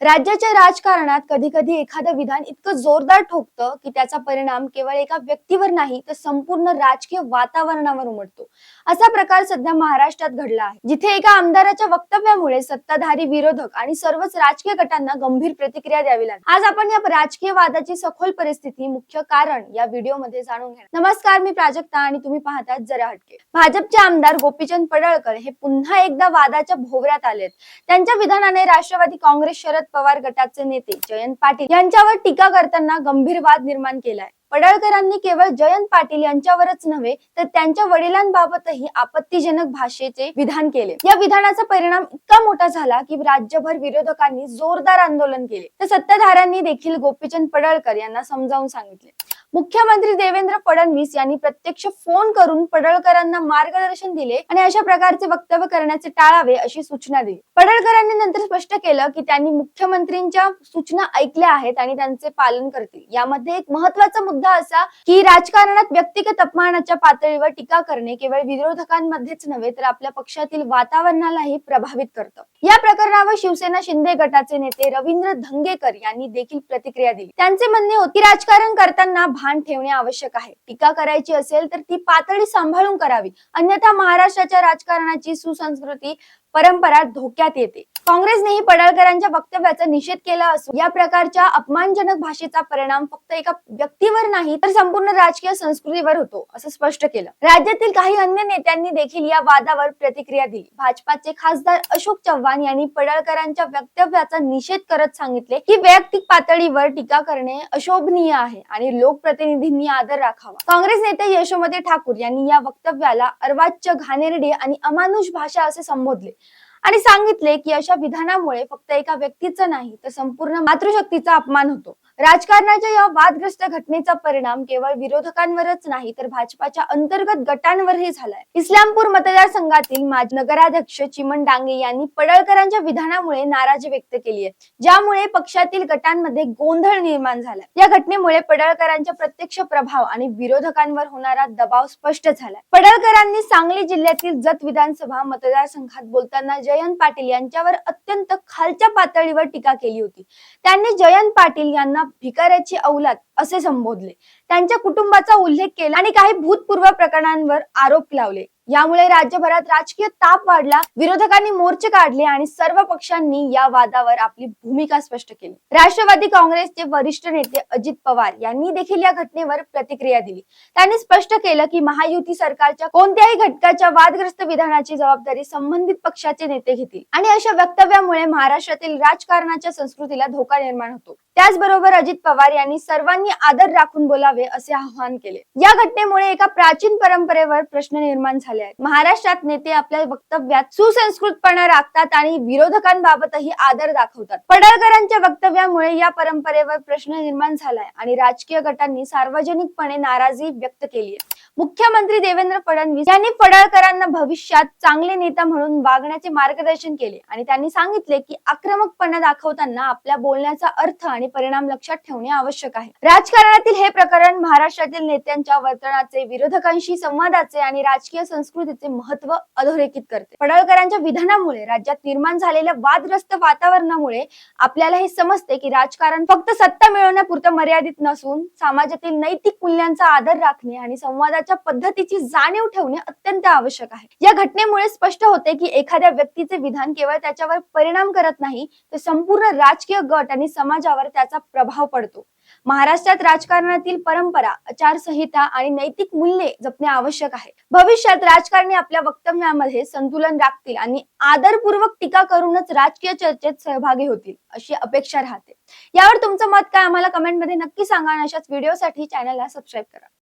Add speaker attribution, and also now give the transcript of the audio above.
Speaker 1: राज्याच्या राजकारणात कधी कधी एखादं विधान इतकं जोरदार ठोकतं की त्याचा परिणाम केवळ एका व्यक्तीवर नाही तर संपूर्ण राजकीय वातावरणावर उमटतो. असा प्रकार सध्या महाराष्ट्रात घडला आहे. जिथे एका आमदाराच्या वक्तव्यामुळे सत्ताधारी विरोधक आणि सर्वच राजकीय गटांना गंभीर प्रतिक्रिया द्यावी लागली. आज आपण या राजकीय वादाची सखोल परिस्थिती मुख्य कारण या व्हिडिओमध्ये जाणून घेणार. नमस्कार मी प्राजक्ता आणि तुम्ही पाहतात जरा हटके. भाजपचे आमदार गोपीचंद पडळकर हे पुन्हा एकदा वादाच्या भोवऱ्यात आलेत. त्यांच्या विधानाने राष्ट्रवादी काँग्रेस शरद पवार गटाचे नेते जयंत पाटील यांच्यावर टीका करताना गंभीर वाद निर्माण केलाय. पडळकरांनी केवळ जयंत पाटील यांच्यावरच नव्हे तर त्यांच्या वडिलांबाबतही आपत्तीजनक भाषेचे विधान केले. या विधानाचा परिणाम इतका मोठा झाला की राज्यभर विरोधकांनी जोरदार आंदोलन केले. तर सत्ताधाऱ्यांनी देखील गोपीचंद पडळकर यांना समजावून सांगितले. मुख्यमंत्री देवेंद्र फडणवीस यांनी प्रत्यक्ष फोन करून पडळकरांना मार्गदर्शन दिले आणि अशा प्रकारचे वक्तव्य करण्याचे टाळावे अशी सूचना दिली. पडळकरांनी नंतर स्पष्ट केलं की त्यांनी मुख्यमंत्रींच्या सूचना ऐकल्या आहेत आणि त्यांचे पालन करतील. यामध्ये एक महत्त्वाचा मुद्दा असा की राजकारणात व्यक्तिगत अपमानाच्या पातळीवर टीका करणे केवळ विरोधकांमध्येच नव्हे तर आपल्या पक्षातील वातावरणालाही प्रभावित करतं. या प्रकरणावर शिवसेना शिंदे गटाचे नेते रवींद्र धंगेकर यांनी देखील प्रतिक्रिया दिली. त्यांचे म्हणणे होते राजकारण करताना भान ठेवणे आवश्यक आहे. टीका करायची असेल तर ती पातळी सांभाळून करावी. अन्यथा महाराष्ट्राच्या राजकारणाची सुसंस्कृती परंपरा धोक्यात येते. काँग्रेसनेही पडळकरांच्या वक्तव्याचा निषेध केला असून या प्रकारच्या अपमानजनक भाषेचा परिणाम फक्त एका व्यक्तीवर नाही तर संपूर्ण राजकीय संस्कृतीवर होतो असं स्पष्ट केलं. राज्यातील काही अन्य नेत्यांनी देखील या वादावर प्रतिक्रिया दिली. भाजपाचे खासदार अशोक चव्हाण यांनी पडळकरांच्या वक्तव्याचा निषेध करत सांगितले की वैयक्तिक पातळीवर टीका करणे अशोभनीय आहे आणि लोकप्रतिनिधींनी आदर राखावा. काँग्रेस नेते यशोमती ठाकूर यांनी या वक्तव्याला अर्वाच्य घाणेरडे आणि अमानुष भाषा असे संबोधले. आणि सांगितले की अशा विधानामुळे फक्त एका व्यक्तीचा नाही तर संपूर्ण मातृशक्तीचा अपमान होतो. राजकारणाच्या या वादग्रस्त घटनेचा परिणाम केवळ विरोधकांवरच नाही तर भाजपाच्या अंतर्गत गटांवरही झालाय. इस्लामपूर मतदारसंघातील माजी नगराध्यक्ष चिमन डांगे यांनी पडळकरांच्या विधानामुळे नाराजी व्यक्त केली आहे ज्यामुळे पक्षातील गटांमध्ये गोंधळ निर्माण झाला या घटनेमुळे पडळकरांच्या प्रत्यक्ष प्रभाव आणि विरोधकांवर होणारा दबाव स्पष्ट झालाय पडळकरांनी सांगली जिल्ह्यातील जत विधानसभा मतदारसंघात बोलताना जयंत पाटील यांच्यावर अत्यंत खालच्या पातळीवर टीका केली होती. त्यांनी जयंत पाटील यांना भिकाऱ्याची औलाद असे संबोधले. त्यांच्या कुटुंबाचा उल्लेख केला आणि काही भूतपूर्व प्रकरणांवर आरोप लावले. यामुळे राज्यभरात राजकीय ताप वाढला विरोधकांनी मोर्चे काढले आणि सर्व पक्षांनी या वादावर आपली भूमिका स्पष्ट केली. राष्ट्रवादी काँग्रेसचे वरिष्ठ नेते अजित पवार यांनी देखील या घटनेवर प्रतिक्रिया दिली. त्यांनी स्पष्ट केलं की महायुती सरकारच्या कोणत्याही घटकाच्या वादग्रस्त विधानाची जबाबदारी संबंधित पक्षाचे नेते घेतील आणि अशा वक्तव्यामुळे महाराष्ट्रातील राजकारणाच्या संस्कृतीला धोका निर्माण होतो. त्याचबरोबर अजित पवार यांनी सर्वांनी आदर राखून बोलावे असे आवाहन केले. या घटनेमुळे एका प्राचीन परंपरेवर प्रश्न निर्माण झाले आहेत. महाराष्ट्रात नेते आपल्या वक्तव्यात सुसंस्कृतपणा राखतात आणि विरोधकांबाबतही आदर दाखवतात. पडळकरांच्या वक्तव्यामुळे या परंपरेवर प्रश्न निर्माण झालाय आणि राजकीय गटांनी सार्वजनिकपणे नाराजी व्यक्त केली आहे. मुख्यमंत्री देवेंद्र फडणवीस यांनी पडळकरांना भविष्यात चांगले नेता म्हणून वागण्याचे मार्गदर्शन केले आणि त्यांनी सांगितले की आक्रमकपणा दाखवताना आपल्या बोलण्याचा अर्थ आणि परिणाम लक्षात ठेवणे आवश्यक आहे. राजकारणातील हे प्रकरण महाराष्ट्रातील नेत्यांच्या वर्तनाचे विरोधकांशी संवादाचे आणि राजकीय संस्कृतीचे महत्त्व अधोरेखित करते. पडळकरांच्या विधानामुळे राज्यात निर्माण झालेल्या वादग्रस्त वातावरणामुळे आपल्याला हे समजते की राजकारण फक्त सत्ता मिळवण्यापुरतं मर्यादित नसून समाजातील नैतिक मूल्यांचा आदर राखणे आणि संवादाच्या पद्धतीची जाणीव ठेवणे अत्यंत आवश्यक आहे. या घटनेमुळे स्पष्ट होते की एखाद्या व्यक्तीचे विधान केवळ त्याच्यावर परिणाम करत नाही तर संपूर्ण राजकीय गट आणि समाजावर त्याचा प्रभाव पडतो. महाराष्ट्रात राजकारणातील परंपरा आचारसंहिता आणि नैतिक मूल्ये जपणे आवश्यक आहे. भविष्यात राजकारणी आपल्या वक्तव्यामध्ये संतुलन राखतील आणि आदरपूर्वक टीका करूनच राजकीय चर्चेत सहभागी होतील अशी अपेक्षा राहते. यावर तुमचं मत काय? आम्हाला कमेंटमध्ये नक्की सांगा आणि अशाच व्हिडिओसाठी चॅनलला सबस्क्राईब करा.